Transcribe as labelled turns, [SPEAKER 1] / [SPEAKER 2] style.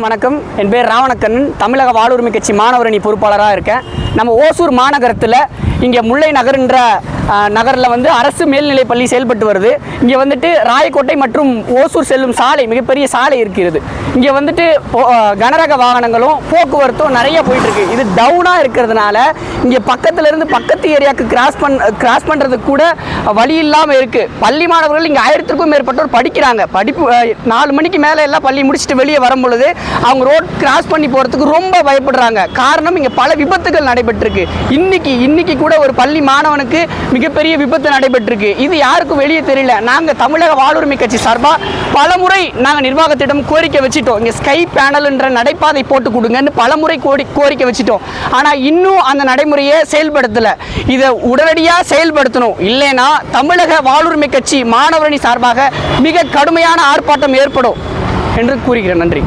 [SPEAKER 1] வணக்கம். என் பேர் ராவணக்கண்ணன். தமிழக வாழ்வுரிமை கட்சி மாணவரணி பொறுப்பாளராக இருக்கேன். நம்ம ஓசூர் மாநகரத்தில் இங்கே முல்லை நகர்ன்ற நகரில் வந்து அரசு மேல்நிலைப் பள்ளி செயல்பட்டு வருது. இங்கே வந்துட்டு ராயக்கோட்டை மற்றும் ஓசூர் செல்லும் சாலை மிகப்பெரிய சாலை இருக்கிறது. இங்கே வந்துட்டு போ- கனரக வாகனங்களும் போக்குவரத்தும் நிறைய போயிட்டுருக்கு. இது டவுனாக இருக்கிறதுனால இங்கே பக்கத்துலேருந்து பக்கத்து ஏரியாவுக்கு கிராஸ் பண் கிராஸ் பண்ணுறதுக்கு கூட வழி இல்லாமல் இருக்குது பள்ளி மாணவர்கள் இங்கே ஆயிரத்துக்கும் மேற்பட்டோர் படிக்கிறாங்க. படிப்பு நாலு மணிக்கு மேலே எல்லாம் பள்ளி முடிச்சுட்டு வெளியே வரும் பொழுது அவங்க ரோட் கிராஸ் பண்ணி போகிறதுக்கு ரொம்ப பயப்படுறாங்க. காரணம் இங்கே பல விபத்துகள் நடைபெற்றிருக்கு. இன்னைக்கு இன்னைக்கு கூட ஒரு பள்ளி மாணவனுக்கு மிகப்பெரிய விபத்து நடைபெற்றிருக்கு. இது யாருக்கும் வெளியே தெரியல. நாங்கள் தமிழக வாழ்வுரிமை கட்சி சார்பாக பலமுறை நாங்கள் நிர்வாகத்திடம் கோரிக்கை வச்சுட்டோம். இங்கே ஸ்கை பேனல்ன்ற நடைபாதை போட்டு கொடுங்கன்னு பலமுறை கோரி கோரிக்கை வச்சுட்டோம். ஆனால் இன்னும் அந்த நடைமுறையை செயல்படுத்தலை. இதை உடனடியாக செயல்படுத்தணும். இல்லைன்னா தமிழக வாழ்வுரிமை கட்சி மாணவரணி சார்பாக மிக கடுமையான ஆர்ப்பாட்டம் ஏற்படும் என்று கூறுகிறேன். நன்றி.